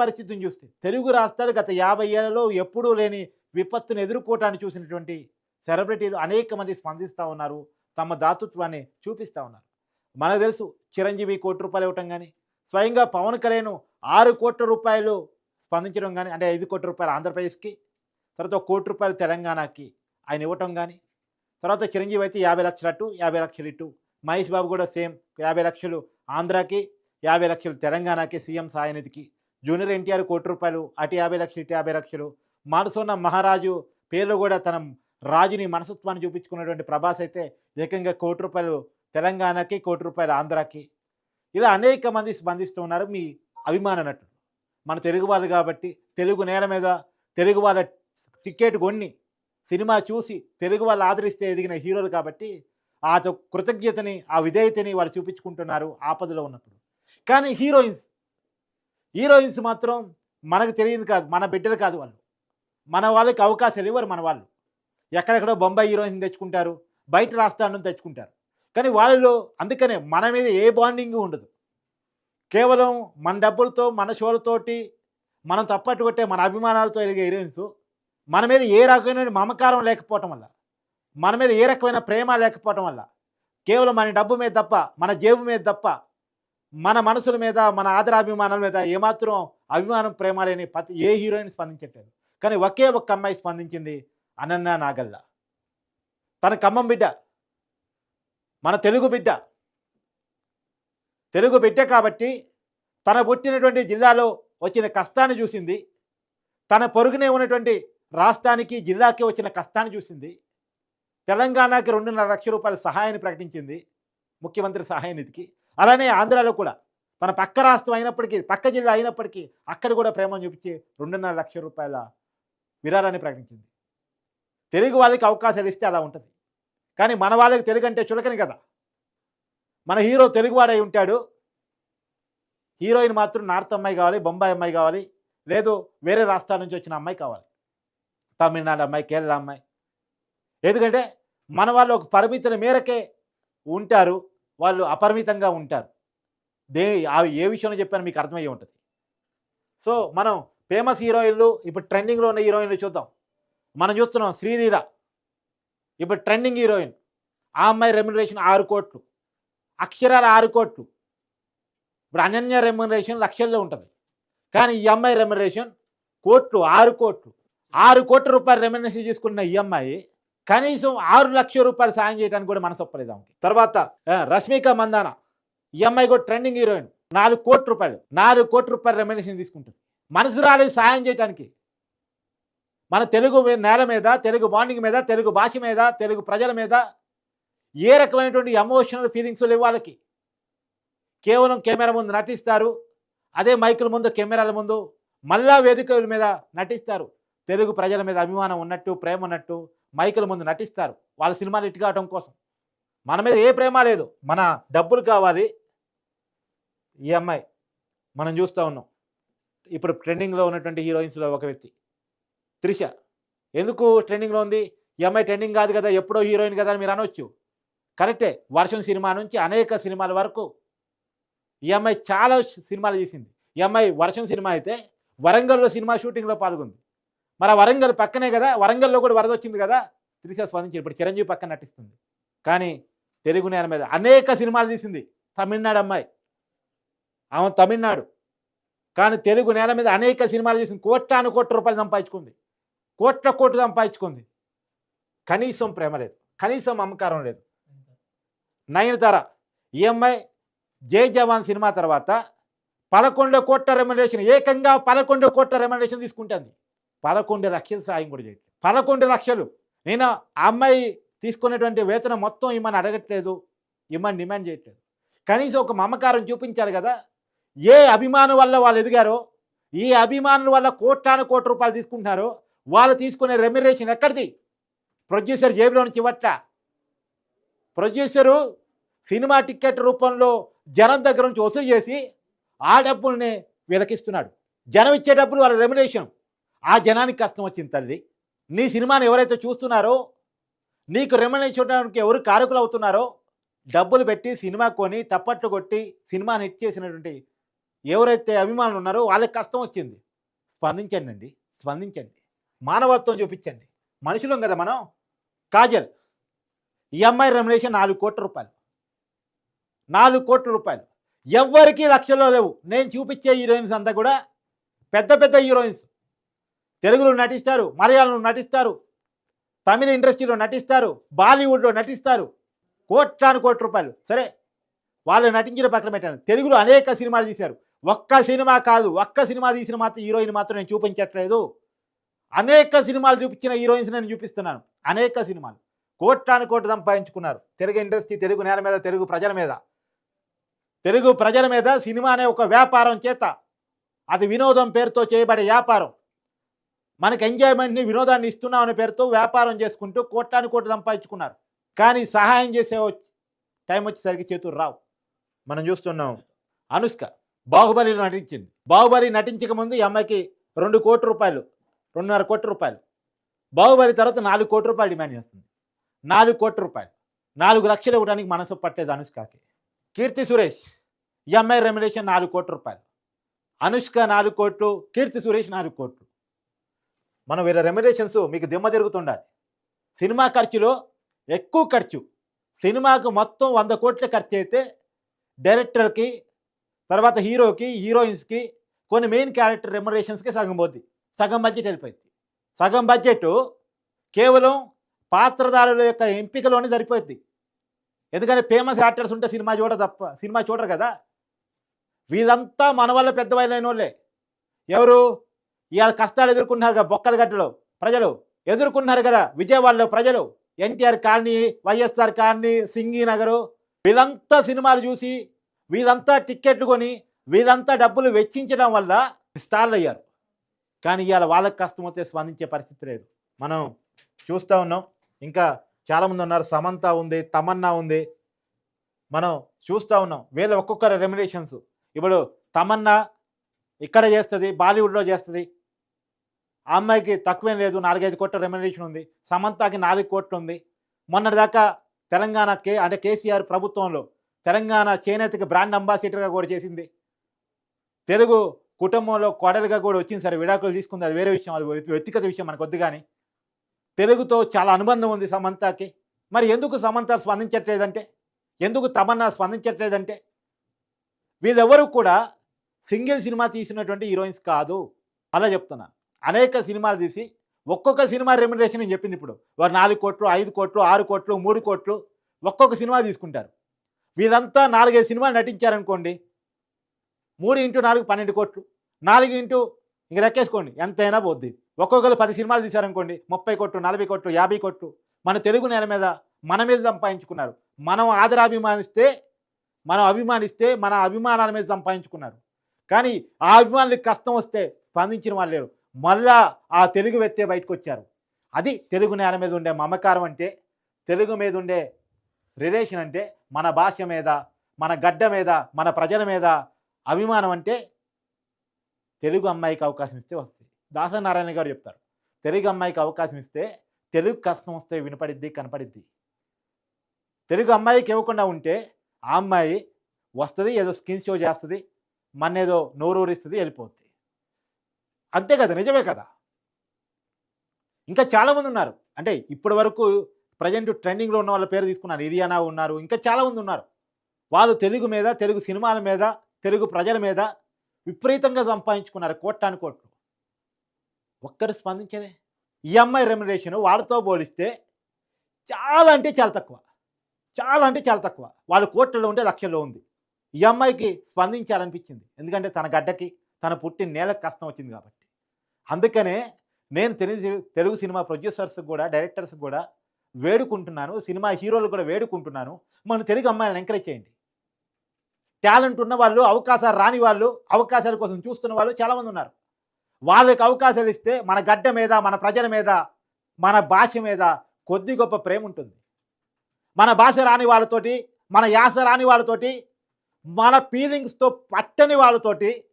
పరిస్థితిని చూస్తే. తెలుగు రాష్ట్రాలు గత యాభై ఏళ్ళలో ఎప్పుడూ లేని విపత్తును ఎదుర్కోవటాన్ని చూసినటువంటి సెలబ్రిటీలు అనేక మంది స్పందిస్తూ ఉన్నారు. తమ దాతృత్వాన్ని చూపిస్తూ ఉన్నారు. మనకు తెలుసు చిరంజీవి కోటి రూపాయలు ఇవ్వటం కానీ స్వయంగా పవన్ కళ్యాణ్ ఆరు కోట్ల రూపాయలు స్పందించడం కానీ అంటే ఐదు కోట్ల రూపాయలు ఆంధ్రప్రదేశ్కి తర్వాత ఒక కోటి రూపాయలు తెలంగాణకి ఆయన ఇవ్వటం కానీ తర్వాత చిరంజీవి అయితే యాభై లక్షలు అటు యాభై లక్షలు ఇటు మహేష్ బాబు కూడా సేమ్ యాభై లక్షలు ఆంధ్రాకి యాభై లక్షలు తెలంగాణకి సీఎం సాయనిధికి జూనియర్ ఎన్టీఆర్ కోటి రూపాయలు అటు యాభై లక్షలు ఇటు యాభై లక్షలు. మనసున్న మహారాజు పేర్లు కూడా తన రాజుని మనసత్వాన్ని చూపించుకున్నటువంటి ప్రభాస్ అయితే ఏకంగా కోటి రూపాయలు తెలంగాణకి కోటి రూపాయలు ఆంధ్రాకి. ఇలా అనేక మంది స్పందిస్తూ ఉన్నారు మీ అభిమాన నటులు మన తెలుగు వాళ్ళు కాబట్టి తెలుగు నేల మీద తెలుగు వాళ్ళ టికెట్ కొన్ని సినిమా చూసి తెలుగు వాళ్ళు ఆదరిస్తే ఎదిగిన హీరోలు కాబట్టి ఆ తో- కృతజ్ఞతని ఆ విధేయతని వాళ్ళు చూపించుకుంటున్నారు ఆపదలో ఉన్నప్పుడు. కానీ హీరోయిన్స్ హీరోయిన్స్ మాత్రం మనకు తెలియదు కాదు మన బిడ్డలు కాదు వాళ్ళు. మన వాళ్ళకి అవకాశాలు ఇవ్వరు మన వాళ్ళు. ఎక్కడెక్కడో బొంబాయి హీరోయిన్స్ తెచ్చుకుంటారు బయట రాష్ట్రాలను తెచ్చుకుంటారు. కానీ వాళ్ళలో అందుకనే మన మీద ఏ బాండింగ్ ఉండదు. కేవలం మన డబ్బులతో మన షోలతోటి మనం తప్పట్టు కొట్టే మన అభిమానాలతో ఎదిగే హీరోయిన్స్ మన మీద ఏ రకమైన మమకారం లేకపోవటం వల్ల మన మీద ఏ రకమైన ప్రేమ లేకపోవటం వల్ల కేవలం మన డబ్బు మీద తప్ప మన జేబు మీద తప్ప మన మనసుల మీద మన ఆదరాభిమానాల మీద ఏమాత్రం అభిమానం ప్రేమ లేని ప్రతి ఏ హీరోయిన్ స్పందించట్లేదు. కానీ ఒకే ఒక్క అమ్మాయి స్పందించింది అనన్న నాగల్ల. తన ఖమ్మం బిడ్డ. మన తెలుగు బిడ్డ. తెలుగు బిడ్డ కాబట్టి తన పుట్టినటువంటి జిల్లాలో వచ్చిన కష్టాన్ని చూసింది. తన పొరుగునే ఉన్నటువంటి రాష్ట్రానికి జిల్లాకి వచ్చిన కష్టాన్ని చూసింది. తెలంగాణకి రెండున్నర లక్షల రూపాయల సహాయాన్ని ప్రకటించింది. ముఖ్యమంత్రి సహాయ నిధికి. అలానే ఆంధ్రాలో కూడా. తన పక్క రాష్ట్రం అయినప్పటికీ పక్క జిల్లా అయినప్పటికీ అక్కడ కూడా ప్రేమను చూపించి రెండున్నర లక్షల రూపాయల విరాళాన్ని ప్రకటించింది. తెలుగు వాళ్ళకి అవకాశాలు ఇస్తే అలా ఉంటుంది. కానీ మన వాళ్ళకి తెలుగు అంటే చులకని కదా. మన హీరో తెలుగువాడై ఉంటాడు. హీరోయిన్ మాత్రం నార్త్ అమ్మాయి కావాలి బొంబాయి అమ్మాయి కావాలి లేదు వేరే రాష్ట్రాల నుంచి వచ్చిన అమ్మాయి కావాలి. తమిళనాడు అమ్మాయి కేరళ అమ్మాయి. ఎందుకంటే మన వాళ్ళు ఒక పరిమితుల మేరకే ఉంటారు. వాళ్ళు అపరిమితంగా ఉంటారు. దే అవి ఏ విషయంలో చెప్పాను మీకు అర్థమయ్యే ఉంటుంది. సో మనం ఫేమస్ హీరోయిన్లు ఇప్పుడు ట్రెండింగ్లో ఉన్న హీరోయిన్లు చూద్దాం. మనం చూస్తున్నాం శ్రీధీర ఇప్పుడు ట్రెండింగ్ హీరోయిన్. ఆ అమ్మాయి రెమ్యునరేషన్ ఆరు కోట్లు. అక్షరాల ఆరు కోట్లు. ఇప్పుడు అనన్య రెమ్యునరేషన్ లక్షల్లో ఉంటుంది. కానీ ఈ అమ్మాయి రెమ్యునరేషన్ కోట్లు ఆరు కోట్లు. ఆరు కోట్ల రూపాయలు రెమ్యునరేషన్ తీసుకున్న ఈ అమ్మాయి కనీసం ఆరు లక్షల రూపాయలు సాయం చేయడానికి కూడా మనసు ఒప్పలేదు ఆమెకి. తర్వాత? రష్మిక మందాన ఈ అమ్మాయి కూడా ట్రెండింగ్ హీరోయిన్. నాలుగు కోట్ల రూపాయలు. నాలుగు కోట్ల రూపాయలు రెమ్యునరేషన్ తీసుకుంటుంది. మనసు రాలేదు సాయం చేయడానికి మన తెలుగు నేల మీద తెలుగు బాండింగ్ మీద తెలుగు భాష మీద తెలుగు ప్రజల మీద ఏ రకమైనటువంటి ఎమోషనల్ ఫీలింగ్స్ లేవు వాళ్ళకి. కేవలం కెమెరా ముందు నటిస్తారు. అదే మైకుల ముందు కెమెరాల ముందు మళ్ళా వేదికల మీద నటిస్తారు. తెలుగు ప్రజల మీద అభిమానం ఉన్నట్టు ప్రేమ ఉన్నట్టు మైకుల ముందు నటిస్తారు. వాళ్ళ సినిమాలు ఇటు కావడం కోసం. మన మీద ఏ ప్రేమ లేదు. మన డబ్బులు కావాలి. ఈ అమ్మాయి. మనం చూస్తూ ఉన్నాం. ఇప్పుడు ట్రెండింగ్లో ఉన్నటువంటి హీరోయిన్స్లో ఒక వ్యక్తి. త్రిష. ఎందుకు ట్రెండింగ్లో ఉంది? ఈ అమ్మాయి ట్రెండింగ్ కాదు కదా. ఎప్పుడో హీరోయిన్ కదా అని మీరు అనొచ్చు. కరెక్టే. వర్షం సినిమా నుంచి అనేక సినిమాల వరకు ఈ అమ్మాయి చాలా సినిమాలు చేసింది ఈ అమ్మాయి వర్షం సినిమా అయితే వరంగల్లో సినిమా షూటింగ్లో పాల్గొంది. మరి వరంగల్ పక్కనే కదా వరంగల్లో కూడా వరద వచ్చింది కదా త్రిష స్పందించి ఇప్పుడు చిరంజీవి పక్కన నటిస్తుంది. కానీ తెలుగు నేల మీద అనేక సినిమాలు తీసింది తమిళనాడు అమ్మాయి. ఆమె తమిళనాడు. కానీ తెలుగు నేల మీద అనేక సినిమాలు చేసింది కోట్లాను కోట్ల రూపాయలు సంపాదించుకుంది. కోట్ల కోట్లు సంపాదించుకుంది. కనీసం ప్రేమ లేదు. కనీసం అమ్మకారం లేదు. నయనతార తర ఈఎంఐ జై జవాన్ సినిమా తర్వాత పదకొండు కోట్ల రెమ్యునరేషన్ ఏకంగా పదకొండు కోట్ల రెమ్యునరేషన్ తీసుకుంటుంది. పదకొండు లక్షలు సాయం కూడా చేయట్లేదు. పదకొండు లక్షలు. నేను ఆ అమ్మాయి తీసుకునేటువంటి వేతనం మొత్తం ఇమ్మని అడగట్లేదు ఇమ్మని డిమాండ్ చేయట్లేదు. కనీసం ఒక మమకారం చూపించారు కదా. ఏ అభిమానం వల్ల వాళ్ళు ఎదిగారో ఈ అభిమానుల వల్ల కోట్లాను కోట్ల రూపాయలు తీసుకుంటున్నారో వాళ్ళు తీసుకునే రెమ్యురేషన్ ఎక్కడిది? ప్రొడ్యూసర్ జేబులో నుంచి ఇవ్వట్ల? ప్రొడ్యూసరు సినిమా టికెట్ రూపంలో జనం దగ్గర నుంచి వసూలు చేసి ఆ డబ్బుల్ని వీళ్ళకిస్తున్నాడు. జనం ఇచ్చే డబ్బులు వాళ్ళ రెమ్యునేషన్ ఆ జనానికి కష్టం వచ్చింది తల్లి. నీ సినిమాని ఎవరైతే చూస్తున్నారో నీకు రెమ్యునేషన్ ఎవరు కారకులు అవుతున్నారో డబ్బులు పెట్టి సినిమా కొని టప్పట్లు కొట్టి సినిమాని హిట్ చేసినటువంటి ఎవరైతే అభిమానులు ఉన్నారో వాళ్ళకి కష్టం వచ్చింది. స్పందించండి అండి స్పందించండి. మానవత్వం చూపించండి. మనుషులం కదా మనం. కాజల్ ఈ అమ్మాయి రెమ్యునేషన్ నాలుగు కోట్ల రూపాయలు. నాలుగు కోట్ల రూపాయలు. ఎవ్వరికీ లక్షల్లో లేవు. నేను చూపించే హీరోయిన్స్ అంతా కూడా పెద్ద పెద్ద హీరోయిన్స్. తెలుగులో నటిస్తారు మలయాళంలో నటిస్తారు తమిళ ఇండస్ట్రీలో నటిస్తారు బాలీవుడ్లో నటిస్తారు. కోట్లాను కోట్ల రూపాయలు. సరే వాళ్ళు నటించిన పక్కన పెట్టాను తెలుగులో అనేక సినిమాలు తీశారు. ఒక్క సినిమా కాదు ఒక్క సినిమా తీసిన మాత్రం హీరోయిన్ మాత్రం నేను చూపించట్లేదు. అనేక సినిమాలు చూపించిన హీరోయిన్స్ నేను చూపిస్తున్నాను. అనేక సినిమాలు. కోట్లాను కోట్లు సంపాదించుకున్నారు. తెలుగు ఇండస్ట్రీ తెలుగు నేల మీద తెలుగు ప్రజల మీద. తెలుగు ప్రజల మీద సినిమా అనే ఒక వ్యాపారం చేత అది వినోదం పేరుతో చేయబడే వ్యాపారం. మనకి ఎంజాయ్మెంట్ని వినోదాన్ని ఇస్తున్నాం అనే పేరుతో వ్యాపారం చేసుకుంటూ కోట్లాను కోట్లు సంపాదించుకున్నారు. కానీ సహాయం చేసే టైం వచ్చేసరికి చేతులు రావు. మనం చూస్తున్నాం అనుష్క బాహుబలిలో నటించింది. బాహుబలి నటించక ముందు ఈ అమ్మాయికి రెండు కోట్ల రూపాయలు రెండున్నర కోట్ల రూపాయలు. బాహుబలి తర్వాత నాలుగు కోట్ల రూపాయలు డిమాండ్ చేస్తుంది. నాలుగు కోట్ల రూపాయలు. నాలుగు లక్షలు ఇవ్వడానికి మనసు పట్టేది అనుష్కకి. కీర్తి సురేష్ ఈ అమ్మాయి రెమ్యులేషన్ నాలుగు కోట్ల రూపాయలు. అనుష్క నాలుగు కోట్లు కీర్తి సురేష్ నాలుగు కోట్లు. మనం వీళ్ళ రెమ్యునేషన్స్ మీకు దిమ్మ తిరుగుతుండాలి. సినిమా ఖర్చులో ఎక్కువ ఖర్చు. సినిమాకు మొత్తం వంద కోట్ల ఖర్చు అయితే డైరెక్టర్కి తర్వాత హీరోకి హీరోయిన్స్కి కొన్ని మెయిన్ క్యారెక్టర్ రెమ్యునరేషన్స్కి సగం పోద్ది. సగం బడ్జెట్ వెళ్ళిపోయింది. సగం బడ్జెట్ కేవలం పాత్రధారుల యొక్క ఎంపికలోనే సరిపోద్ది. ఎందుకంటే ఫేమస్ యాక్టర్స్ ఉంటే సినిమా చూడ తప్ప సినిమా చూడరు కదా. వీళ్ళంతా మన వల్ల పెద్దవాళ్ళైన వాళ్ళే ఎవరు? ఇవాళ కష్టాలు ఎదుర్కొంటున్నారు కదా బొక్కల గట్టలో ప్రజలు ఎదుర్కొంటున్నారు కదా విజయవాడలో ప్రజలు ఎన్టీఆర్ కాలనీ వైఎస్ఆర్ కాలనీ సింగి నగరు వీళ్ళంతా సినిమాలు చూసి వీళ్ళంతా టిక్కెట్లు కొని వీళ్ళంతా డబ్బులు వెచ్చించడం వల్ల స్టార్లు అయ్యారు. కానీ ఇవాళ వాళ్ళకి కష్టం వస్తే స్పందించే పరిస్థితి లేదు. మనం చూస్తూ ఉన్నాం. ఇంకా చాలామంది ఉన్నారు. సమంత ఉంది తమన్నా ఉంది. మనం చూస్తూ ఉన్నాం. వీళ్ళ ఒక్కొక్కరు రెమ్యునేషన్స్. ఇప్పుడు తమన్నా ఇక్కడ చేస్తుంది బాలీవుడ్లో చేస్తుంది ఆ అమ్మాయికి తక్కువేం లేదు నాలుగైదు కోట్ల రెమ్యునరేషన్ ఉంది. సమంతకి నాలుగు కోట్లు ఉంది మొన్నటిదాకా తెలంగాణ కే అంటే కేసీఆర్ ప్రభుత్వంలో తెలంగాణ చేనేతకి బ్రాండ్ అంబాసిడర్గా కూడా చేసింది. తెలుగు కుటుంబంలో కోడలుగా కూడా వచ్చింది సరే విడాకులు తీసుకుంది. అది వేరే విషయం అది వ్యక్తిగత విషయం మనకు వద్దు కానీ. తెలుగుతో చాలా అనుబంధం ఉంది సమంతకి. మరి ఎందుకు సమంత స్పందించట్లేదంటే? ఎందుకు తమన్నా స్పందించట్లేదంటే? వీళ్ళెవరూ కూడా సింగిల్ సినిమా తీసినటువంటి హీరోయిన్స్ కాదు. అలా చెప్తున్నా. అనేక సినిమాలు తీసి ఒక్కొక్క సినిమా రెమ్యునరేషన్ నేను చెప్పింది ఇప్పుడు. వారు నాలుగు కోట్లు ఐదు కోట్లు ఆరు కోట్లు మూడు కోట్లు ఒక్కొక్క సినిమా తీసుకుంటారు. వీరంతా నాలుగైదు సినిమాలు నటించారనుకోండి మూడు ఇంటూ నాలుగు పన్నెండు కోట్లు నాలుగు ఇంటూ ఇంక లెక్కేసుకోండి ఎంతైనా పోద్ది. ఒక్కొక్కరు పది సినిమాలు తీశారనుకోండి ముప్పై కోట్లు నలభై కోట్లు యాభై కోట్లు మన తెలుగు నేల మీద మన మీద సంపాదించుకున్నారు. మనం ఆదరాభిమానిస్తే మనం అభిమానిస్తే మన అభిమానాల మీద సంపాదించుకున్నారు. కానీ ఆ అభిమానులకు కష్టం వస్తే స్పందించిన వాళ్ళు లేరు. మళ్ళా ఆ తెలుగు వ్యక్తే బయటకు వచ్చారు అది తెలుగు నేల మీద ఉండే మమకారం అంటే తెలుగు మీద ఉండే రిలేషన్ అంటే మన భాష మీద మన గడ్డ మీద మన ప్రజల మీద అభిమానం అంటే తెలుగు అమ్మాయికి అవకాశం ఇస్తే వస్తుంది. దాసనారాయణ గారు చెప్తారు తెలుగు అమ్మాయికి అవకాశం ఇస్తే తెలుగు కష్టం వస్తే వినపడిద్ది కనపడిద్ది. తెలుగు అమ్మాయికి ఇవ్వకుండా ఉంటే ఆ అమ్మాయి వస్తుంది ఏదో స్కిన్ షో చేస్తుంది మన ఏదో నోరూరిస్తుంది వెళ్ళిపోద్ది. అంతే కదా నిజమే కదా. ఇంకా చాలామంది ఉన్నారు. అంటే ఇప్పటి వరకు ప్రజెంట్ ట్రెండింగ్లో ఉన్న వాళ్ళ పేరు తీసుకున్నారు. ఇరియానా ఉన్నారు. ఇంకా చాలామంది ఉన్నారు. వాళ్ళు తెలుగు మీద తెలుగు సినిమాల మీద తెలుగు ప్రజల మీద విపరీతంగా సంపాదించుకున్నారు కోట్లాను కోట్లు. ఒక్కరు స్పందించలే. ఈ అమ్మాయి రెమ్యునరేషన్ వాళ్ళతో పోలిస్తే చాలా అంటే చాలా తక్కువ. చాలా అంటే చాలా తక్కువ. వాళ్ళు కోట్లలో ఉంటే లక్షల్లో ఉంది. ఈ అమ్మాయికి స్పందించాలనిపించింది. ఎందుకంటే తన గడ్డకి తన పుట్టిన నేలకు కష్టం వచ్చింది కాబట్టి. అందుకనే నేను తెలుగు తెలుగు సినిమా ప్రొడ్యూసర్స్ కూడా డైరెక్టర్స్ కూడా వేడుకుంటున్నాను సినిమా హీరోలు కూడా వేడుకుంటున్నాను. మన తెలుగు అమ్మాయిలను ఎంకరేజ్ చేయండి. టాలెంట్ ఉన్న వాళ్ళు అవకాశాలు రాని వాళ్ళు అవకాశాల కోసం చూస్తున్న వాళ్ళు చాలామంది ఉన్నారు. వాళ్ళకి అవకాశాలు ఇస్తే మన గడ్డ మీద మన ప్రజల మీద మన భాష మీద కొద్ది గొప్ప ప్రేమ ఉంటుంది. మన భాష రాని వాళ్ళతోటి మన యాస రాని వాళ్ళతోటి మన ఫీలింగ్స్తో పట్టని వాళ్ళతోటి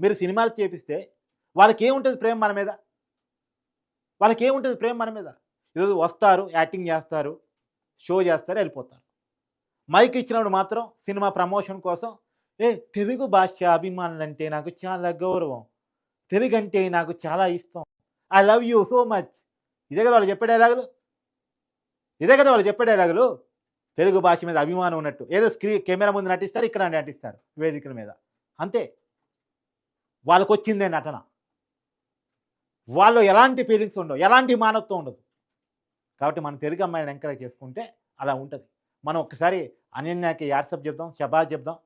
మీరు సినిమాలు చేపిస్తే వాళ్ళకి ఏముంటుంది ప్రేమ మన మీద? వాళ్ళకి ఏముంటుంది ప్రేమ మన మీద? ఈరోజు వస్తారు యాక్టింగ్ చేస్తారు షో చేస్తారు వెళ్ళిపోతారు. మైక్ ఇచ్చినప్పుడు మాత్రం సినిమా ప్రమోషన్ కోసం ఏ తెలుగు భాష అభిమానులు అంటే నాకు చాలా గౌరవం. తెలుగు అంటే నాకు చాలా ఇష్టం. I love you so much. ఇదే కదా వాళ్ళు చెప్పే డైలాగులు? ఇదే కదా వాళ్ళు చెప్పే డైలాగులు? తెలుగు భాష మీద అభిమానం ఉన్నట్టు. ఏదో స్క్రీన్ కెమెరా ముందు నటిస్తారు ఇక్కడ నటిస్తారు వేదికల మీద. అంతే. వాళ్ళకు వచ్చిందే నటన. వాళ్ళు ఎలాంటి ఫీలింగ్స్ ఉండవు ఎలాంటి మానవత్వం ఉండదు. కాబట్టి మనం తెలుగు అమ్మాయిని ఎంకరేజ్ చేసుకుంటే అలా ఉంటుంది. మనం ఒకసారి అనన్యాకి యాడ్సప్ చెప్దాం షబాజ్ చెప్దాం.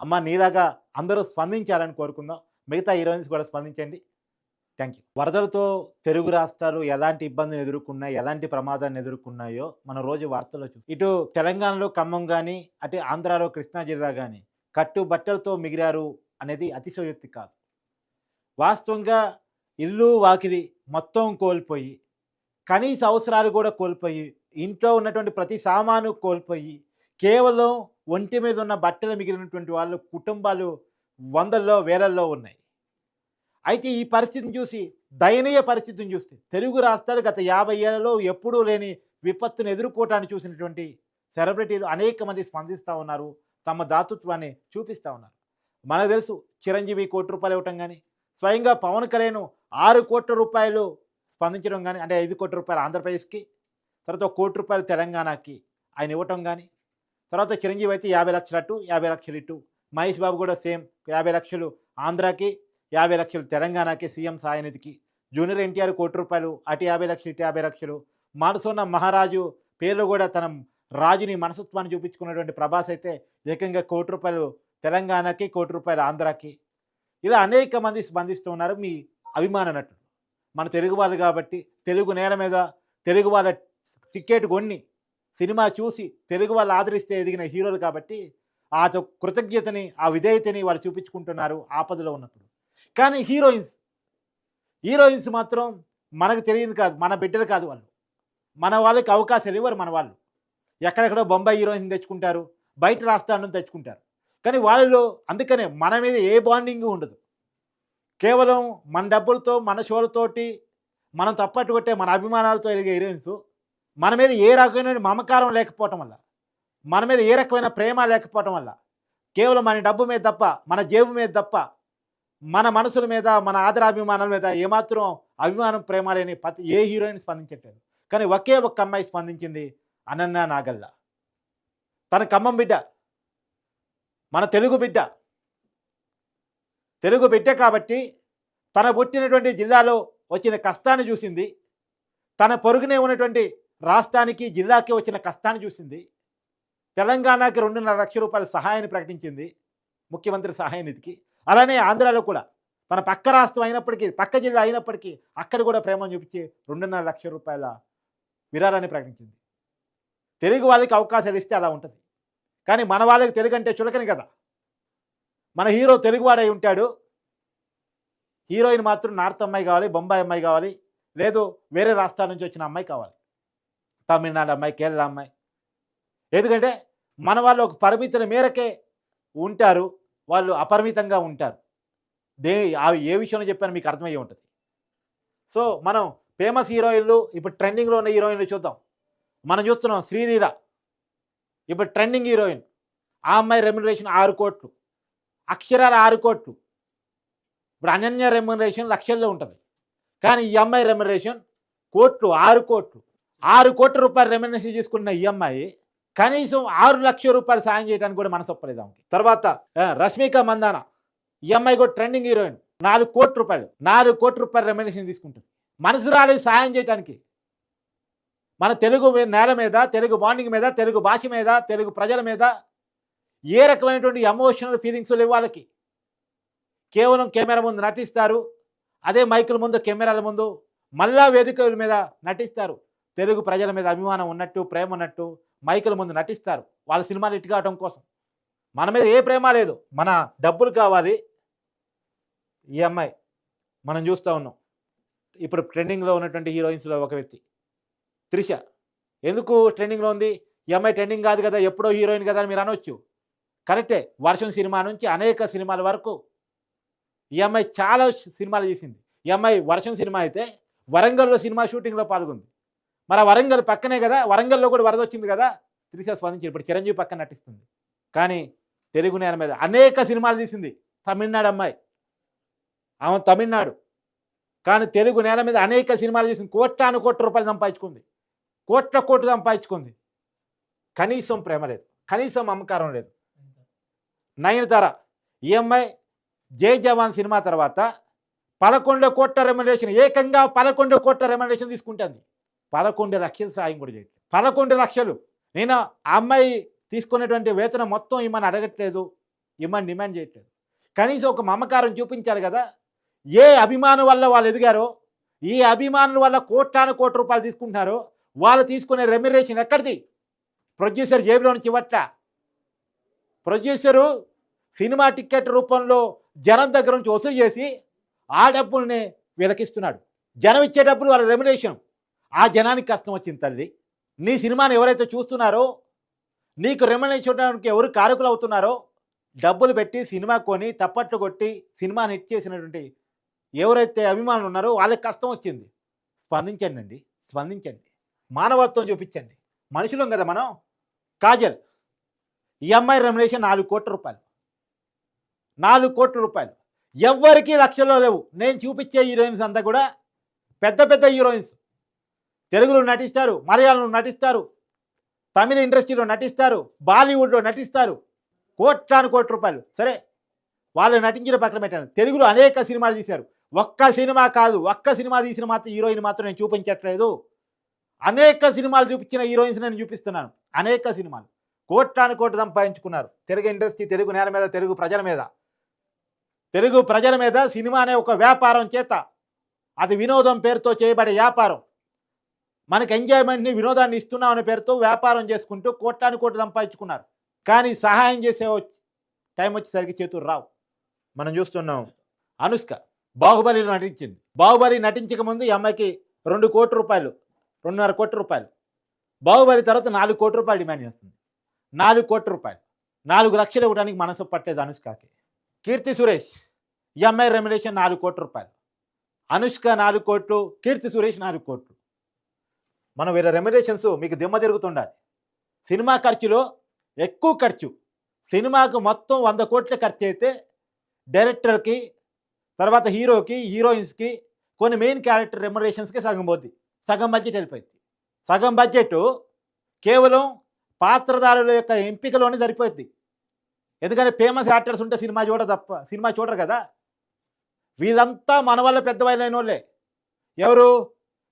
అమ్మ నీలాగా అందరూ స్పందించాలని కోరుకుందాం. మిగతా హీరోయిన్స్ కూడా స్పందించండి. Thank you. వరదలతో తెలుగు రాష్ట్రాలు ఎలాంటి ఇబ్బందులు ఎదుర్కొన్నాయి ఎలాంటి ప్రమాదాన్ని ఎదుర్కొన్నాయో మనం రోజు వార్తల్లో చూ ఇటు తెలంగాణలో ఖమ్మం కానీ అటు ఆంధ్రాలో కృష్ణా జిల్లా కానీ కట్టు బట్టలతో మిగిలారు అనేది అతిశయోక్తి కాదు. వాస్తవంగా ఇల్లు వాకిది మొత్తం కోల్పోయి కనీస అవసరాలు కూడా కోల్పోయి ఇంట్లో ఉన్నటువంటి ప్రతి సామాను కోల్పోయి కేవలం ఒంటి మీద ఉన్న బట్టలు మిగిలినటువంటి వాళ్ళు కుటుంబాలు వందల్లో వేలల్లో ఉన్నాయి. అయితే ఈ పరిస్థితిని చూసి దయనీయ పరిస్థితిని చూస్తే తెలుగు రాష్ట్రాలు గత యాభై ఏళ్ళలో ఎప్పుడూ లేని విపత్తును ఎదుర్కోవటాన్ని చూసినటువంటి సెలబ్రిటీలు అనేక మంది స్పందిస్తూ ఉన్నారు తమ దాతృత్వాన్ని చూపిస్తూ ఉన్నారు. మనకు తెలుసు చిరంజీవి కోటి రూపాయలు ఇవ్వటం కానీ స్వయంగా పవన్ కళ్యాణ్ ఆరు కోట్ల రూపాయలు స్పందించడం కానీ అంటే ఐదు కోట్ల రూపాయలు ఆంధ్రప్రదేశ్కి తర్వాత ఒక కోటి రూపాయలు తెలంగాణకి ఆయన ఇవ్వటం కానీ తర్వాత చిరంజీవి అయితే యాభై లక్షలు అటు యాభై లక్షలు ఇటు మహేష్ బాబు కూడా సేమ్ యాభై లక్షలు ఆంధ్రాకి యాభై లక్షలు తెలంగాణకి సీఎం సాయనిధికి జూనియర్ ఎన్టీఆర్ కోటి రూపాయలు అటు యాభై లక్షలు ఇటు యాభై లక్షలు మనసున్న మహారాజు పేర్లు కూడా తన రాజుని మనసత్వాన్ని చూపించుకున్నటువంటి ప్రభాస్ అయితే ఏకంగా కోటి రూపాయలు తెలంగాణకి కోటి రూపాయలు ఆంధ్రాకి ఇలా అనేక మంది స్పందిస్తూ ఉన్నారు. మీ అభిమాన నటులు. మన తెలుగు వాళ్ళు కాబట్టి తెలుగు నేల మీద తెలుగు వాళ్ళ టికెట్ కొన్ని సినిమా చూసి తెలుగు వాళ్ళు ఆదరిస్తే ఎదిగిన హీరోలు కాబట్టి ఆ తో- కృతజ్ఞతని ఆ విధేయతని వాళ్ళు చూపించుకుంటున్నారు ఆపదలో ఉన్నప్పుడు. కానీ హీరోయిన్స్ హీరోయిన్స్ మాత్రం మనకు తెలియదు కాదు మన బిడ్డలు కాదు వాళ్ళు. మన వాళ్ళకి అవకాశాలు ఇవ్వరు మన వాళ్ళు. ఎక్కడెక్కడో బొంబాయి హీరోయిన్స్ తెచ్చుకుంటారు బయట రాష్ట్రాల నుంచి తెచ్చుకుంటారు. కానీ వాళ్ళలో అందుకనే మన మీద ఏ బాండింగ్ ఉండదు. కేవలం మన డబ్బులతో మన షోలతోటి మనం తప్పట్టు కొట్టే మన అభిమానాలతో ఎదిగే హీరోయిన్స్ మన మీద ఏ రకమైన మమకారం లేకపోవటం వల్ల మన మీద ఏ రకమైన ప్రేమ లేకపోవటం వల్ల కేవలం మన డబ్బు మీద తప్ప మన జేబు మీద తప్ప మన మనసుల మీద మన ఆదరాభిమానాల మీద ఏమాత్రం అభిమానం ప్రేమ లేని ప్రతి ఏ హీరోయిన్ స్పందించట్లేదు. కానీ ఒకే ఒక్క అమ్మాయి స్పందించింది అనన్య నాగల్ల. తన ఖమ్మం బిడ్డ మన తెలుగు బిడ్డ. తెలుగు బిడ్డ కాబట్టి తన పుట్టినటువంటి జిల్లాలో వచ్చిన కష్టాన్ని చూసింది. తన పొరుగునే ఉన్నటువంటి రాష్ట్రానికి జిల్లాకి వచ్చిన కష్టాన్ని చూసింది. తెలంగాణకి రెండున్నర లక్షల రూపాయల సహాయాన్ని ప్రకటించింది. ముఖ్యమంత్రి సహాయ నిధికి. అలానే ఆంధ్రాలో కూడా. తన పక్క రాష్ట్రం అయినప్పటికీ పక్క జిల్లా అయినప్పటికీ అక్కడ కూడా ప్రేమ చూపించి రెండున్నర లక్షల రూపాయల విరాళాన్ని ప్రకటించింది. తెలుగు వాళ్ళకి అవకాశాలు ఇస్తే అలా ఉంటుంది. కానీ మన వాళ్ళకి తెలుగు అంటే చులకని కదా. మన హీరో తెలుగువాడై ఉంటాడు. హీరోయిన్ మాత్రం నార్త్ అమ్మాయి కావాలి బొంబాయి అమ్మాయి కావాలి లేదు వేరే రాష్ట్రాల నుంచి వచ్చిన అమ్మాయి కావాలి. తమిళనాడు అమ్మాయి కేరళ అమ్మాయి. ఎందుకంటే మన వాళ్ళు ఒక పరిమితుల మేరకే ఉంటారు వాళ్ళు అపరిమితంగా ఉంటారు. దే ఏ విషయంలో చెప్పాను మీకు అర్థమయ్యే ఉంటుంది. సో మనం ఫేమస్ హీరోయిన్లు ఇప్పుడు ట్రెండింగ్లో ఉన్న హీరోయిన్లు చూద్దాం. మనం చూస్తున్నాం శ్రీలీల. ఇప్పుడు ట్రెండింగ్ హీరోయిన్. ఆ అమ్మాయి రెమ్యునరేషన్ ఆరు కోట్లు. అక్షరాల ఆరు కోట్లు. ఇప్పుడు అనన్య రెమ్యునరేషన్ లక్షల్లో ఉంటుంది. కానీ ఈ అమ్మాయి రెమ్యునరేషన్ కోట్లు ఆరు కోట్లు. ఆరు కోట్ల రూపాయలు రెమ్యునరేషన్ తీసుకున్న ఈ అమ్మాయి కనీసం ఆరు లక్షల రూపాయలు సాయం చేయడానికి కూడా మనసు ఒప్పలేదు ఆమెకి. తర్వాత రష్మిక మందాన. ఈ అమ్మాయి కూడా ట్రెండింగ్ హీరోయిన్. నాలుగు కోట్ల రూపాయలు. నాలుగు కోట్ల రూపాయలు రెమ్యునరేషన్ తీసుకుంటుంది. మనసు రాలేదు సాయం చేయడానికి మన తెలుగు నేల మీద తెలుగు బాండింగ్ మీద తెలుగు భాష మీద తెలుగు ప్రజల మీద ఏ రకమైనటువంటి ఎమోషనల్ ఫీలింగ్స్ లేవు వాళ్ళకి. కేవలం కెమెరా ముందు నటిస్తారు అదే మైకుల ముందు కెమెరాల ముందు మళ్ళా వేదికల మీద నటిస్తారు. తెలుగు ప్రజల మీద అభిమానం ఉన్నట్టు ప్రేమ ఉన్నట్టు మైకుల ముందు నటిస్తారు. వాళ్ళ సినిమాలు ఇటు కావడం కోసం. మన మీద ఏ ప్రేమ లేదు. మన డబ్బులు కావాలి. ఈ అమ్మాయి మనం చూస్తూ ఉన్నాం. ఇప్పుడు ట్రెండింగ్లో ఉన్నటువంటి హీరోయిన్స్లో ఒక వ్యక్తి. త్రిష. ఎందుకు ట్రెండింగ్లో ఉంది? ఈ అమ్మాయి ట్రెండింగ్ కాదు కదా ఎప్పుడో హీరోయిన్ కదా అని మీరు అనొచ్చు. కరెక్టే వర్షం సినిమా నుంచి అనేక సినిమాల వరకు ఈ అమ్మాయి చాలా సినిమాలు చేసింది ఈ అమ్మాయి వర్షం సినిమా అయితే వరంగల్లో సినిమా షూటింగ్లో పాల్గొంది. మరి వరంగల్ పక్కనే కదా వరంగల్లో కూడా వరద వచ్చింది కదా త్రిష స్పందించి ఇప్పుడు చిరంజీవి పక్కన నటిస్తుంది. కానీ తెలుగు నేల మీద అనేక సినిమాలు తీసింది తమిళనాడు అమ్మాయి. ఆమె తమిళనాడు. కానీ తెలుగు నేల మీద అనేక సినిమాలు తీసింది. కోట్లాను కోట్ల రూపాయలు సంపాదించుకుంది. కోట్ల కోట్లు సంపాదించుకుంది. కనీసం ప్రేమ లేదు. కనీసం అమ్మకారం లేదు. నయనతార ఈ అమ్మాయి జై జవాన్ సినిమా తర్వాత పదకొండు కోట్ల రెమ్యునరేషన్ ఏకంగా పదకొండు కోట్ల రెమ్యునరేషన్ తీసుకుంటుంది. పదకొండు లక్షల సాయం కూడా చేయట్లేదు. పదకొండు లక్షలు. నేను ఆ అమ్మాయి తీసుకునేటువంటి వేతనం మొత్తం ఇమ్మని అడగట్లేదు. ఇమ్మని డిమాండ్ చేయట్లేదు. కనీసం ఒక మమకారం చూపించాలి కదా. ఏ అభిమానం వల్ల వాళ్ళు ఎదిగారో ఈ అభిమానుల వల్ల కోట్లాను కోట్ల రూపాయలు తీసుకుంటున్నారో వాళ్ళు తీసుకునే రెమ్యురేషన్ ఎక్కడిది? ప్రొడ్యూసర్ జేబులో నుంచి ఇవ్వట్ల? ప్రొడ్యూసరు సినిమా టికెట్ రూపంలో జనం దగ్గర నుంచి వసూలు చేసి ఆ డబ్బుల్ని వీళ్ళకిస్తున్నాడు. జనం ఇచ్చే డబ్బులు వాళ్ళ రెమ్యునేషన్ ఆ జనానికి కష్టం వచ్చింది తల్లి. నీ సినిమాని ఎవరైతే చూస్తున్నారో నీకు రెమ్యునేషన్ ఎవరు కారకులు అవుతున్నారో డబ్బులు పెట్టి సినిమా కొని టప్పట్లు కొట్టి సినిమాని హిట్ చేసినటువంటి ఎవరైతే అభిమానులు ఉన్నారో వాళ్ళకి కష్టం వచ్చింది. స్పందించండి అండి స్పందించండి. మానవత్వం చూపించండి. మనుషులం కదా మనం? కాజల్. ఈఎంఐ రెమ్యునేషన్ నాలుగు కోట్ల రూపాయలు. నాలుగు కోట్ల రూపాయలు. ఎవ్వరికీ లక్షల్లో లేవు. నేను చూపించే హీరోయిన్స్ అంతా కూడా పెద్ద పెద్ద హీరోయిన్స్. తెలుగులో నటిస్తారు మలయాళంలో నటిస్తారు తమిళ ఇండస్ట్రీలో నటిస్తారు బాలీవుడ్లో నటిస్తారు. కోట్లాను కోట్ల రూపాయలు. సరే వాళ్ళు నటించిన పక్కన పెట్టాను తెలుగులో అనేక సినిమాలు తీశారు. ఒక్క సినిమా కాదు ఒక్క సినిమా తీసిన మాత్రం హీరోయిన్ మాత్రం నేను చూపించట్లేదు. అనేక సినిమాలు చూపించిన హీరోయిన్స్ నేను చూపిస్తున్నాను. అనేక సినిమాలు. కోట్లాను కోట్లు సంపాదించుకున్నారు. తెలుగు ఇండస్ట్రీ తెలుగు నేల మీద తెలుగు ప్రజల మీద. తెలుగు ప్రజల మీద సినిమా అనే ఒక వ్యాపారం చేత అది వినోదం పేరుతో చేయబడే వ్యాపారం. మనకి ఎంజాయ్మెంట్ని వినోదాన్ని ఇస్తున్నాం అనే పేరుతో వ్యాపారం చేసుకుంటూ కోట్లాను కోట్లు సంపాదించుకున్నారు. కానీ సహాయం చేసే వచ్చి- టైం వచ్చేసరికి చేతులు రావు. మనం చూస్తున్నాం అనుష్క. బాహుబలిలో నటించింది. బాహుబలి నటించక ముందు ఈ అమ్మాయికి రెండు కోట్ల రూపాయలు. రెండున్నర కోట్ల రూపాయలు. బాహుబలి తర్వాత నాలుగు కోట్ల రూపాయలు డిమాండ్ చేస్తుంది. నాలుగు కోట్ల రూపాయలు. నాలుగు లక్షలు ఇవ్వడానికి మనసు పట్టేది అనుష్కకి కీర్తి సురేష్ ఎంఐ రెమ్యులేషన్ నాలుగు కోట్ల రూపాయలు. అనుష్క నాలుగు కోట్లు కీర్తి సురేష్ నాలుగు కోట్లు. మనం వీళ్ళ రెమ్యులేషన్స్ మీకు దిమ్మ తిరుగుతుండాలి. సినిమా ఖర్చులో ఎక్కువ ఖర్చు. సినిమాకు మొత్తం వంద కోట్ల ఖర్చు అయితే డైరెక్టర్కి తర్వాత హీరోకి హీరోయిన్స్కి కొన్ని మెయిన్ క్యారెక్టర్ రెమ్యునరేషన్స్కి సగం పోద్ది. సగం బడ్జెట్ వెళ్ళిపోయింది. సగం బడ్జెట్ కేవలం పాత్రధారుల యొక్క ఎంపికలోనే సరిపోద్ది ఎందుకంటే ఫేమస్ యాక్టర్స్ ఉంటే సినిమా చూడ తప్ప సినిమా చూడరు కదా. వీళ్ళంతా మన వల్ల పెద్దవాళ్ళైన వాళ్ళే. ఎవరు?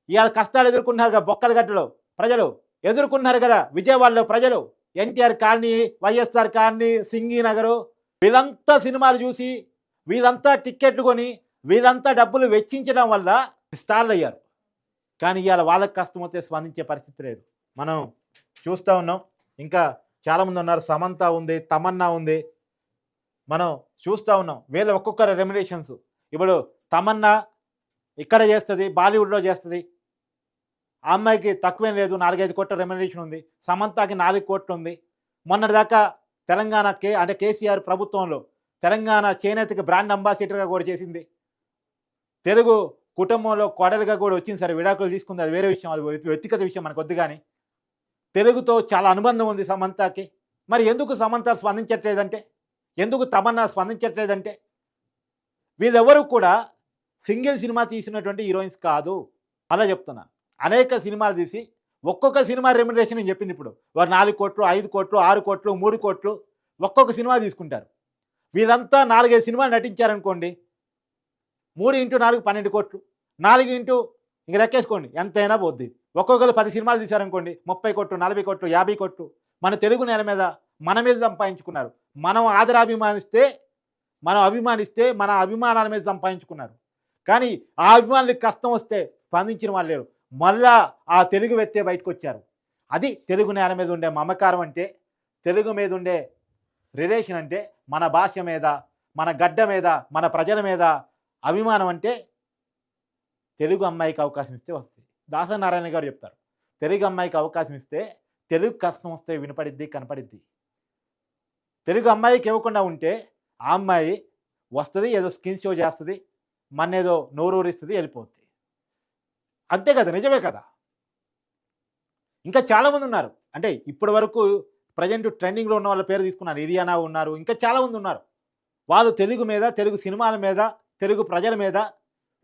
ఇవాళ కష్టాలు ఎదుర్కొంటున్నారు కదా బొక్కల గడ్డలో. ప్రజలు ఎదుర్కొన్నారు కదా విజయవాడలో ప్రజలు. ఎన్టీఆర్ కాలనీ వైఎస్ఆర్ కాలనీ సింగి నగరు వీళ్ళంతా సినిమాలు చూసి వీళ్ళంతా టిక్కెట్లు కొని వీళ్ళంతా డబ్బులు వెచ్చించడం వల్ల స్టార్లు అయ్యారు కానీ ఇవాళ వాళ్ళకి కష్టం వస్తే స్పందించే పరిస్థితి లేదు. మనం చూస్తూ ఉన్నాం. ఇంకా చాలామంది ఉన్నారు. సమంత ఉంది తమన్నా ఉంది. మనం చూస్తూ ఉన్నాం. వీళ్ళ ఒక్కొక్కరు రెమ్యునేషన్స్ ఇప్పుడు తమన్నా ఇక్కడ చేస్తుంది బాలీవుడ్లో చేస్తుంది. ఆ అమ్మాయికి తక్కువేం లేదు. నాలుగైదు కోట్ల రెమ్యునరేషన్ ఉంది. సమంతకి నాలుగు కోట్లు ఉంది. మొన్నటిదాకా తెలంగాణ కే అంటే కేసీఆర్ ప్రభుత్వంలో తెలంగాణ చేనేతకి బ్రాండ్ అంబాసిడర్గా కూడా చేసింది. తెలుగు కుటుంబంలో కోడలుగా కూడా వచ్చింది సరే విడాకులు తీసుకుంది అది వేరే విషయం అది వ్యక్తిగత విషయం మనకు వద్దు కానీ తెలుగుతో చాలా అనుబంధం ఉంది సమంతకి. మరి ఎందుకు సమంత స్పందించట్లేదంటే? ఎందుకు తమన్నా స్పందించట్లేదంటే? వీళ్ళెవరూ కూడా సింగిల్ సినిమా తీసినటువంటి హీరోయిన్స్ కాదు. అలా చెప్తున్నాను అనేక సినిమాలు తీసి ఒక్కొక్క సినిమా రెమ్యునరేషన్ నేను చెప్పింది ఇప్పుడు. వారు నాలుగు కోట్లు ఐదు కోట్లు ఆరు కోట్లు మూడు కోట్లు ఒక్కొక్క సినిమా తీసుకుంటారు. వీళ్ళంతా నాలుగైదు సినిమాలు నటించారనుకోండి మూడు ఇంటూ నాలుగు పన్నెండు కోట్లు. నాలుగు ఇంటూ ఇంక లెక్కేసుకోండి. ఎంతైనా పోద్ది. ఒక్కొక్కరు పది సినిమాలు తీశారనుకోండి ముప్పై కొట్టు నలభై కొట్టు యాభై కొట్టు. మన తెలుగు నేల మీద మన మీద సంపాదించుకున్నారు. మనం ఆదరాభిమానిస్తే మనం అభిమానిస్తే మన అభిమానాల మీద సంపాదించుకున్నారు. కానీ ఆ అభిమానులకు కష్టం వస్తే స్పందించిన వాళ్ళు లేరు. మళ్ళా ఆ తెలుగు వ్యక్తే బయటకు వచ్చారు అది తెలుగు నేల మీద ఉండే మమకారం అంటే తెలుగు మీద ఉండే రిలేషన్ అంటే మన భాష మీద మన గడ్డ మీద మన ప్రజల మీద అభిమానం అంటే తెలుగు అమ్మాయికి అవకాశం ఇస్తే వస్తుంది దాసనారాయణ గారు చెప్తారు. తెలుగు అమ్మాయికి అవకాశం ఇస్తే తెలుగు కష్టం వస్తే వినపడిద్ది కనపడిద్ది. తెలుగు అమ్మాయికి ఇవ్వకుండా ఉంటే ఆ అమ్మాయి వస్తుంది ఏదో స్కిన్ షో చేస్తుంది మన ఏదో నోరూరిస్తుంది వెళ్ళిపోతుంది అంతే కదా నిజమే కదా? ఇంకా చాలామంది ఉన్నారు. అంటే ఇప్పటి వరకు ప్రజెంట్ ట్రెండింగ్లో ఉన్న వాళ్ళ పేరు తీసుకున్నారు. ఇరియానా ఉన్నారు. ఇంకా చాలామంది ఉన్నారు. వాళ్ళు తెలుగు మీద తెలుగు సినిమాల మీద తెలుగు ప్రజల మీద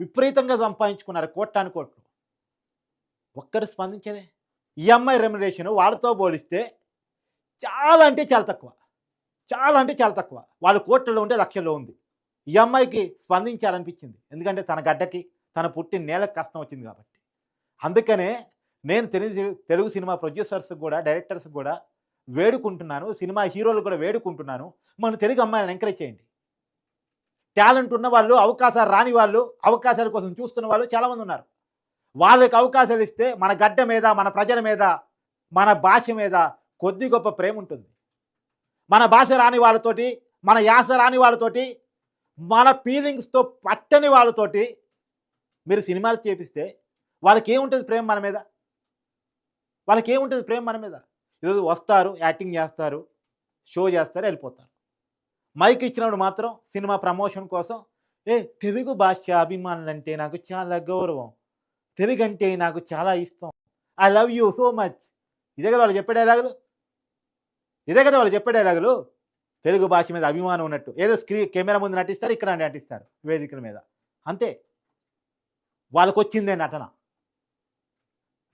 విపరీతంగా సంపాదించుకున్నారు కోట్టాను కోట్లు. ఒక్కరు స్పందించలే. ఈ అమ్మాయి వాళ్ళతో పోలిస్తే చాలా అంటే చాలా తక్కువ. చాలా అంటే చాలా తక్కువ. వాళ్ళు కోట్లలో ఉంటే లక్షల్లో ఉంది. ఈ అమ్మాయికి స్పందించాలనిపించింది. ఎందుకంటే తన గడ్డకి తన పుట్టిన నేలకు కష్టం వచ్చింది కాబట్టి. అందుకనే నేను తెలుగు తెలుగు సినిమా ప్రొడ్యూసర్స్ కూడా డైరెక్టర్స్ కూడా వేడుకుంటున్నాను. సినిమా హీరోలు కూడా వేడుకుంటున్నాను. మన తెలుగు అమ్మాయిలను ఎంకరేజ్ చేయండి. టాలెంట్ ఉన్న వాళ్ళు అవకాశాలు రాని వాళ్ళు అవకాశాల కోసం చూస్తున్న వాళ్ళు చాలామంది ఉన్నారు. వాళ్ళకి అవకాశాలు ఇస్తే మన గడ్డ మీద మన ప్రజల మీద మన భాష మీద కొద్ది గొప్ప ప్రేమ ఉంటుంది. మన భాష రాని వాళ్ళతోటి మన యాస రాని వాళ్ళతోటి మన ఫీలింగ్స్తో పట్టని వాళ్ళతోటి మీరు సినిమాలు చేపిస్తే వాళ్ళకి ఏముంటుంది ప్రేమ మన మీద? వాళ్ళకి ఏముంటుంది ప్రేమ మన మీద? ఈరోజు వస్తారు యాక్టింగ్ చేస్తారు షో చేస్తారు వెళ్ళిపోతారు. మైక్ ఇచ్చినప్పుడు మాత్రం సినిమా ప్రమోషన్ కోసం ఏ తెలుగు భాష అభిమానులు అంటే నాకు చాలా గౌరవం. తెలుగు అంటే నాకు చాలా ఇష్టం. I love you so much. ఇదే కదా వాళ్ళు చెప్పే డైలాగులు? ఇదే కదా వాళ్ళు చెప్పే డైలాగులు? తెలుగు భాష మీద అభిమానం ఉన్నట్టు. ఏదో స్క్రీన్ కెమెరా ముందు నటిస్తారు ఇక్కడ నటిస్తారు వేదికల మీద. అంతే. వాళ్ళకు వచ్చిందే నటన.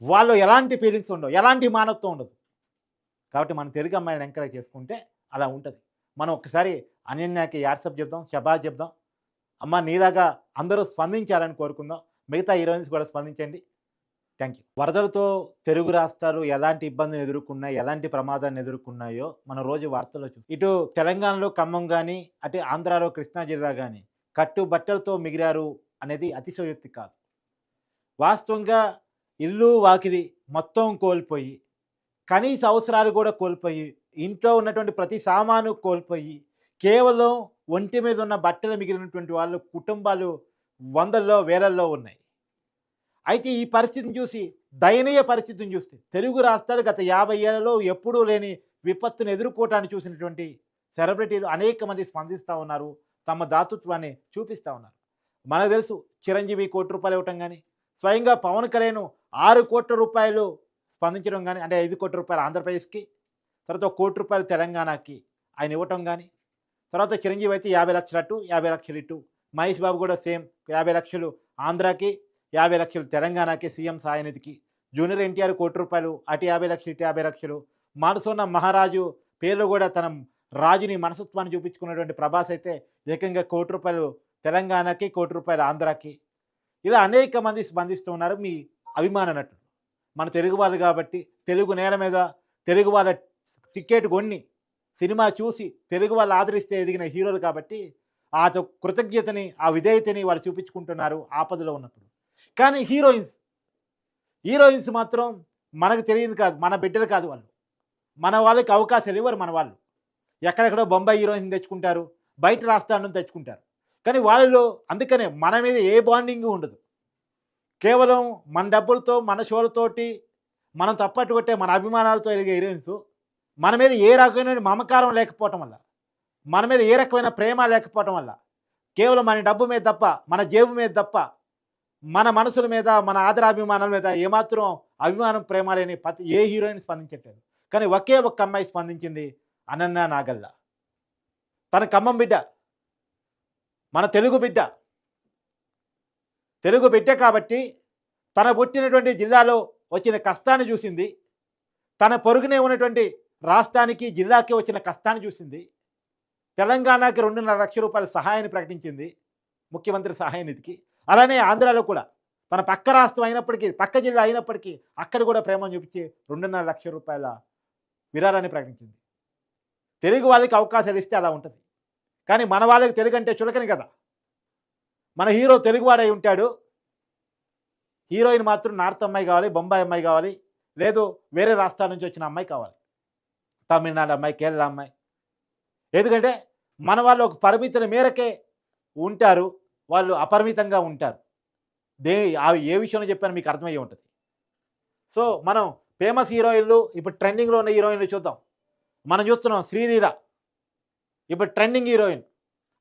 వాళ్ళు ఎలాంటి ఫీలింగ్స్ ఉండవు ఎలాంటి మానవత్వం ఉండదు. కాబట్టి మనం తెలుగు అమ్మాయిని ఎంకరేజ్ చేసుకుంటే అలా ఉంటుంది. మనం ఒకసారి అనన్యకి యాడ్సప్ చెప్దాం షబాజ్ చెప్దాం. అమ్మ నీలాగా అందరూ స్పందించాలని కోరుకుందాం. మిగతా హీరోయిన్స్ కూడా స్పందించండి. Thank you. వరదలతో తెలుగు రాష్ట్రాలు ఎలాంటి ఇబ్బందులు ఎదుర్కొన్నాయి ఎలాంటి ప్రమాదాన్ని ఎదుర్కొన్నాయో మన రోజు వార్తల్లో చూస్తాం. ఇటు తెలంగాణలో ఖమ్మం కానీ అటు ఆంధ్రాలో కృష్ణా జిల్లా కానీ కట్టు బట్టలతో మిగిలారు అనేది అతిశయోక్తి కాదు. వాస్తవంగా ఇల్లు వాకిది మొత్తం కోల్పోయి కనీస అవసరాలు కూడా కోల్పోయి ఇంట్లో ఉన్నటువంటి ప్రతి సామాను కోల్పోయి కేవలం ఒంటి మీద ఉన్న బట్టలు మిగిలినటువంటి వాళ్ళు కుటుంబాలు వందల్లో వేలల్లో ఉన్నాయి. అయితే ఈ పరిస్థితిని చూసి దయనీయ పరిస్థితిని చూస్తే తెలుగు రాష్ట్రాలు గత యాభై ఏళ్ళలో ఎప్పుడూ లేని విపత్తును ఎదుర్కోవటాన్ని చూసినటువంటి సెలబ్రిటీలు అనేక మంది స్పందిస్తూ ఉన్నారు. తమ దాతృత్వాన్ని చూపిస్తూ ఉన్నారు. మనకు తెలుసు చిరంజీవి కోటి రూపాయలు ఇవ్వటం కానీ స్వయంగా పవన్ కళ్యాణ్ ఆరు కోట్ల రూపాయలు స్పందించడం కానీ అంటే ఐదు కోట్ల రూపాయలు ఆంధ్రప్రదేశ్కి తర్వాత కోటి రూపాయలు తెలంగాణకి ఆయన ఇవ్వటం కానీ తర్వాత చిరంజీవి అయితే యాభై లక్షలు అటు యాభై లక్షలు ఇటు మహేష్ బాబు కూడా సేమ్ యాభై లక్షలు ఆంధ్రాకి యాభై లక్షలు తెలంగాణకి సీఎం సాయనిధికి. జూనియర్ ఎన్టీఆర్ కోటి రూపాయలు అటు యాభై లక్షలు ఇటు యాభై లక్షలు. మనసున్న మహారాజు పేర్లు కూడా తన రాజుని మనసత్వాన్ని చూపించుకున్నటువంటి ప్రభాస్ అయితే ఏకంగా కోటి రూపాయలు తెలంగాణకి కోటి రూపాయలు ఆంధ్రాకి. ఇలా అనేక మంది స్పందిస్తూ ఉన్నారు మీ అభిమాన నటులు. మన తెలుగు వాళ్ళు కాబట్టి తెలుగు నేల మీద తెలుగు వాళ్ళ టికెట్ కొన్ని సినిమా చూసి తెలుగు వాళ్ళు ఆదరిస్తే ఎదిగిన హీరోలు కాబట్టి ఆ తో- కృతజ్ఞతని ఆ విధేయతని వాళ్ళు చూపించుకుంటున్నారు ఆపదలో ఉన్నప్పుడు. కానీ హీరోయిన్స్ హీరోయిన్స్ మాత్రం మనకు తెలియదు కాదు మన బిడ్డలు కాదు వాళ్ళు. మన వాళ్ళకి అవకాశాలు ఇవ్వరు మన వాళ్ళు. ఎక్కడెక్కడో బొంబాయి హీరోయిన్స్ తెచ్చుకుంటారు బయట రాష్ట్రాలను తెచ్చుకుంటారు. కానీ వాళ్ళలో అందుకనే మన మీద ఏ బాండింగ్ ఉండదు. కేవలం మన డబ్బులతో మన షోలతోటి మనం తప్పట్టు కొట్టే మన అభిమానాలతో ఎదిగే హీరోయిన్స్ మన మీద ఏ రకమైన మమకారం లేకపోవటం వల్ల మన మీద ఏ రకమైన ప్రేమ లేకపోవటం వల్ల కేవలం మన డబ్బు మీద తప్ప మన జేబు మీద తప్ప మన మనసుల మీద మన ఆదరాభిమానాల మీద ఏమాత్రం అభిమానం ప్రేమ లేని ప్రతి ఏ హీరోయిన్ స్పందించట్లేదు. కానీ ఒకే ఒక్క అమ్మాయి స్పందించింది అనన్న నాగల్ల. తన ఖమ్మం బిడ్డ మన తెలుగు బిడ్డ. తెలుగు బిడ్డ కాబట్టి తన పుట్టినటువంటి జిల్లాలో వచ్చిన కష్టాన్ని చూసింది. తన పొరుగునే ఉన్నటువంటి రాష్ట్రానికి జిల్లాకి వచ్చిన కష్టాన్ని చూసింది. తెలంగాణకి రెండున్నర లక్షల రూపాయల సహాయాన్ని ప్రకటించింది ముఖ్యమంత్రి సహాయ నిధికి. అలానే ఆంధ్రాలో కూడా తన పక్క రాష్ట్రం అయినప్పటికీ పక్క జిల్లా అయినప్పటికీ అక్కడ కూడా ప్రేమను చూపించి రెండున్నర లక్షల రూపాయల విరాళాన్ని ప్రకటించింది. తెలుగు వాళ్ళకి అవకాశాలు ఇస్తే అలా ఉంటుంది. కానీ మన వాళ్ళకి తెలుగు అంటే చులకని కదా. మన హీరో తెలుగువాడై ఉంటాడు. హీరోయిన్ మాత్రం నార్త్ అమ్మాయి కావాలి బొంబాయి అమ్మాయి కావాలి లేదు వేరే రాష్ట్రాల నుంచి వచ్చిన అమ్మాయి కావాలి. తమిళనాడు అమ్మాయి కేరళ అమ్మాయి. ఎందుకంటే మన వాళ్ళు ఒక పరిమితుల మేరకే ఉంటారు వాళ్ళు అపరిమితంగా ఉంటారు. దే ఆ ఏ విషయంలో చెప్పాను మీకు అర్థమయ్యే ఉంటుంది. సో మనం ఫేమస్ హీరోయిన్లు ఇప్పుడు ట్రెండింగ్లో ఉన్న హీరోయిన్లు చూద్దాం. మనం చూస్తున్నాం శ్రీలీల. ఇప్పుడు ట్రెండింగ్ హీరోయిన్.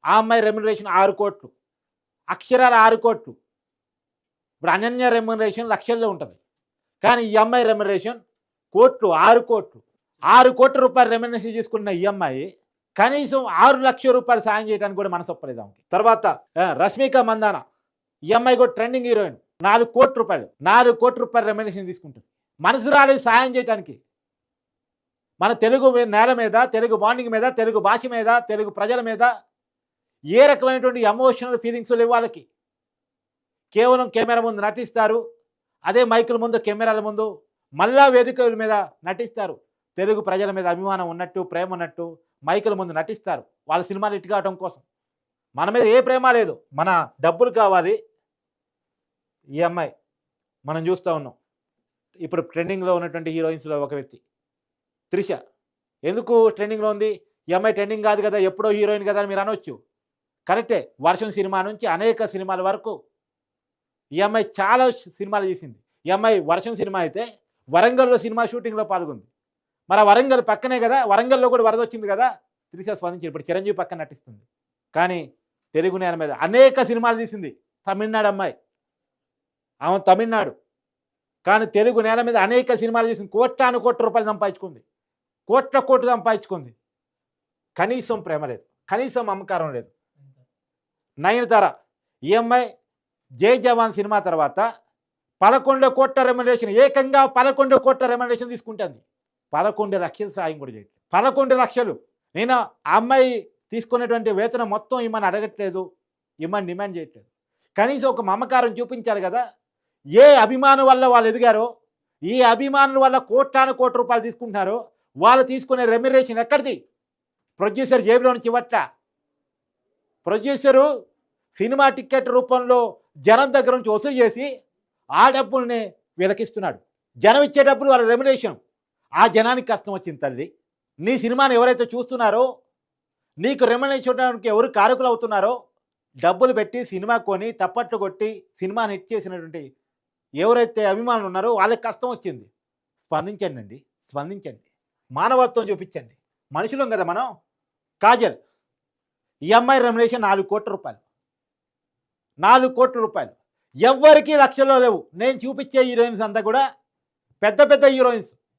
ఆ అమ్మాయి రెమ్యునరేషన్ ఆరు కోట్లు. అక్షరాల ఆరు కోట్లు. ఇప్పుడు అనన్య రెమ్యునరేషన్ లక్షల్లో ఉంటుంది. కానీ ఈ అమ్మాయి రెమ్యునరేషన్ కోట్లు ఆరు కోట్లు. ఆరు కోట్ల రూపాయలు రెమ్యునేషన్ తీసుకున్న ఈఎంఐ కనీసం ఆరు లక్షల రూపాయలు సాయం చేయడానికి కూడా మనసు ఒప్పలేదు ఆమెకి. తర్వాత Rashmika Mandanna E M I కూడా ట్రెండింగ్ హీరోయిన్ నాలుగు కోట్ల రూపాయలు నాలుగు కోట్ల రూపాయలు రెమ్యునేషన్ తీసుకుంటుంది. మనసు రాలేదు సాయం చేయడానికి మన తెలుగు నేల మీద తెలుగు బాండింగ్ మీద తెలుగు భాష మీద తెలుగు ప్రజల మీద ఏ రకమైనటువంటి ఎమోషనల్ ఫీలింగ్స్ లేవు వాళ్ళకి. కేవలం కెమెరా ముందు నటిస్తారు. అదే మైకుల ముందు కెమెరాల ముందు మళ్ళా వేదికల మీద నటిస్తారు. తెలుగు ప్రజల మీద అభిమానం ఉన్నట్టు ప్రేమ ఉన్నట్టు మైకుల ముందు నటిస్తారు. వాళ్ళ సినిమాలు ఇటు కావడం కోసం. మన మీద ఏ ప్రేమ లేదు. మన డబ్బులు కావాలి. ఈ అమ్మాయి మనం చూస్తూ ఉన్నాం. ఇప్పుడు ట్రెండింగ్లో ఉన్నటువంటి హీరోయిన్స్లో ఒక వ్యక్తి. త్రిష. ఎందుకు ట్రెండింగ్లో ఉంది? ఈ అమ్మాయి ట్రెండింగ్ కాదు కదా ఎప్పుడో హీరోయిన్ కదా అని మీరు అనొచ్చు. కరెక్టే. వర్షం సినిమా నుంచి అనేక సినిమాల వరకు ఈ అమ్మాయి చాలా సినిమాలు చేసింది ఈ అమ్మాయి వర్షం సినిమా అయితే వరంగల్లో సినిమా షూటింగ్లో పాల్గొంది. మరి వరంగల్ పక్కనే కదా వరంగల్లో కూడా వరద వచ్చింది కదా త్రిష స్పందించి ఇప్పుడు చిరంజీవి పక్కన నటిస్తుంది. కానీ తెలుగు నేల మీద అనేక సినిమాలు తీసింది తమిళనాడు అమ్మాయి. ఆమె తమిళనాడు. కానీ తెలుగు నేల మీద అనేక సినిమాలు చేసింది కోట్లాను కోట్ల రూపాయలు సంపాదించుకుంది. కోట్ల కోట్లు సంపాదించుకుంది. కనీసం ప్రేమ లేదు. కనీసం అమ్మకారం లేదు. నయనతార ఈ అమ్మాయి జై జవాన్ సినిమా తర్వాత పదకొండు కోట్ల రెమ్యునరేషన్ ఏకంగా పదకొండు కోట్ల రెమ్యునరేషన్ తీసుకుంటుంది. పదకొండు లక్షలు సాయం కూడా చేయట్లేదు. పదకొండు లక్షలు. నేను ఆ అమ్మాయి తీసుకున్నటువంటి వేతనం మొత్తం ఇమ్మని అడగట్లేదు ఇమ్మని డిమాండ్ చేయట్లేదు. కనీసం ఒక మమకారం చూపించారు కదా. ఏ అభిమానం వల్ల వాళ్ళు ఎదిగారో ఈ అభిమానుల వల్ల కోట్లాను కోట్ల రూపాయలు తీసుకుంటున్నారో వాళ్ళు తీసుకునే రెమ్యురేషన్ ఎక్కడిది? ప్రొడ్యూసర్ జేబులో నుంచి ఇవ్వట్ల? ప్రొడ్యూసరు సినిమా టికెట్ రూపంలో జనం దగ్గర నుంచి వసూలు చేసి ఆ డబ్బుల్ని వీళ్ళకిస్తున్నాడు. జనం ఇచ్చే డబ్బులు వాళ్ళ రెమ్యునేషన్ ఆ జనానికి కష్టం వచ్చింది తల్లి. నీ సినిమాని ఎవరైతే చూస్తున్నారో నీకు రెమనేషన్ చూడడానికి ఎవరు కారకులు అవుతున్నారో డబ్బులు పెట్టి సినిమా కొని టప్పట్లు కొట్టి సినిమాని హిట్ చేసినటువంటి ఎవరైతే అభిమానులు ఉన్నారో వాళ్ళకి కష్టం వచ్చింది. స్పందించండి అండి స్పందించండి. మానవత్వం చూపించండి. మనుషులం కదా మనం. కాజల్ ఈఎంఐ రెమ్యునేషన్ నాలుగు కోట్ల రూపాయలు. నాలుగు కోట్ల రూపాయలు. ఎవ్వరికీ లక్షల్లో లేవు. నేను చూపించే హీరోయిన్స్ అంతా కూడా పెద్ద పెద్ద హీరోయిన్స్.